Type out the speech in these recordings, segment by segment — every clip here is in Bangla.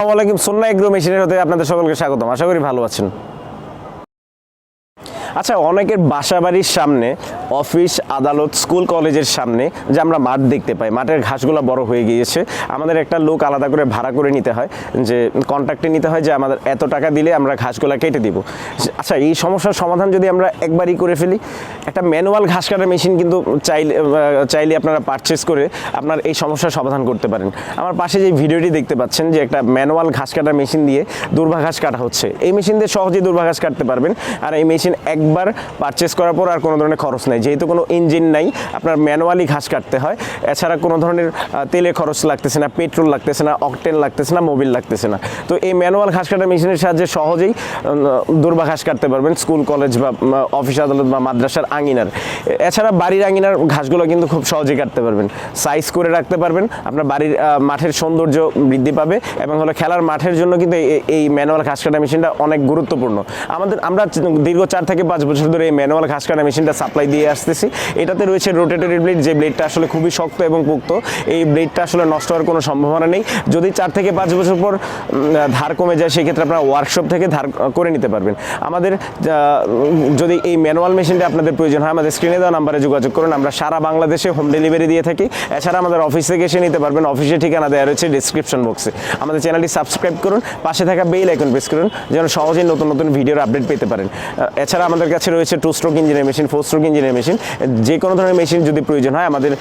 আসসালামু আলাইকুম সোনা এগ্রো মেশিনের হতে আপনাদের সকলকে স্বাগতম। আশা করি ভালো আছেন। আচ্ছা অনেকের বাসা বাড়ির সামনে, অফিস, আদালত, স্কুল, কলেজের সামনে যে আমরা মাঠ দেখতে পাই, মাঠের ঘাসগুলো বড় হয়ে গিয়েছে, আমাদের একটা লোক আলাদা করে ভাড়া করে নিতে হয়, যে কন্ট্রাক্টে নিতে হয় যে আমাদের এত টাকা দিলে আমরা ঘাসগুলো কেটে দিব। আচ্ছা এই সমস্যার সমাধান যদি আমরা একবারই করে ফেলি, একটা ম্যানুয়াল ঘাস কাটার মেশিন কিন্তু চাইলে চাইলে আপনারা পারচেস করে আপনার এই সমস্যার সমাধান করতে পারেন। আমার পাশে যে ভিডিওটি দেখতে পাচ্ছেন যে একটা ম্যানুয়াল ঘাস কাটার মেশিন দিয়ে দুর্বা ঘাস কাটা হচ্ছে। এই মেশিন দিয়ে সহজেই দুর্বা কাটতে পারবেন। আর এই মেশিন একবার পারচেস করার পর আর কোনো ধরনের খরচ নেই। যেহেতু কোনো ইঞ্জিন নাই, আপনার ম্যানুয়ালি ঘাস কাটতে হয়। এছাড়া কোনো ধরনের তেলের খরচ লাগতেছে না পেট্রোল লাগতেছে না অকটেন লাগতেছে না মোবিল লাগতেছে না। তো এই ম্যানুয়াল ঘাস কাটার মেশিনের সাহায্যে সহজেই দুর্বা ঘাস কাটতে পারবেন স্কুল কলেজ বা অফিস আদালত বা মাদ্রাসার আঙিনার। এছাড়া বাড়ির আঙিনার ঘাসগুলো কিন্তু খুব সহজেই কাটতে পারবেন। সাইজ করে রাখতে পারবেন, আপনার বাড়ির মাঠের সৌন্দর্য বৃদ্ধি পাবে এবং হলো খেলার মাঠের জন্য কিন্তু এই- এই ম্যানুয়াল ঘাস কাটা মেশিনটা অনেক গুরুত্বপূর্ণ। আমাদের, আমরা দীর্ঘ চার থেকে পাঁচ বছর ধরে এই ম্যানুয়াল ঘাস কাটা মেশিনটা সাপ্লাই দিয়ে আসতেছি। এটাতে রয়েছে রোটেটরি ব্লেড যে ব্লেডটা আসলে খুবই শক্ত এবং পোক্ত, এই ব্লেডটা আসলে নষ্ট হওয়ার কোনো সম্ভাবনা নেই। যদি চার থেকে পাঁচ বছর পর ধার কমে যায়, সেক্ষেত্রে আপনারা ওয়ার্কশপ থেকে ধার করে নিতে পারবেন। আমাদের যদি এই ম্যানুয়াল মেশিনটা আপনাদের প্রয়োজন হয়, আমাদের স্ক্রিনে দেওয়া নাম্বারে যোগাযোগ করুন। আমরা সারা বাংলাদেশে হোম ডেলিভারি দিয়ে থাকি। এছাড়া আমাদের অফিস থেকে এসে নিতে পারবেন। অফিসের ঠিকানা দেওয়া রয়েছে ডিসক্রিপশন বক্সে আমাদের চ্যানেলটি সাবস্ক্রাইব করুন। পাশে থাকা বেল আইকন প্রেস করুন, যেন সহজেই নতুন নতুন ভিডিওর আপডেট পেতে পারেন। এছাড়া আমাদের কাছে রয়েছে টু স্ট্রোক ইঞ্জিনের মেশিন ফোর স্ট্রোক ইঞ্জিনের মেশিন যে কোনো ধরনের মেশিন যদি প্রয়োজন হয়, আমাদের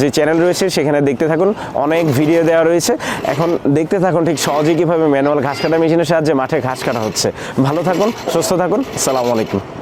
যে চ্যানেল রয়েছে, সেখানে দেখতে থাকুন। অনেক ভিডিও দেওয়া রয়েছে। এখন দেখতে থাকুন ঠিক সহজেই কীভাবে ম্যানুয়াল ঘাস কাটা মেশিনের সাহায্যে মাঠে ঘাস কাটা হচ্ছে। ভালো থাকুন, সুস্থ থাকুন। সালামু আলাইকুম।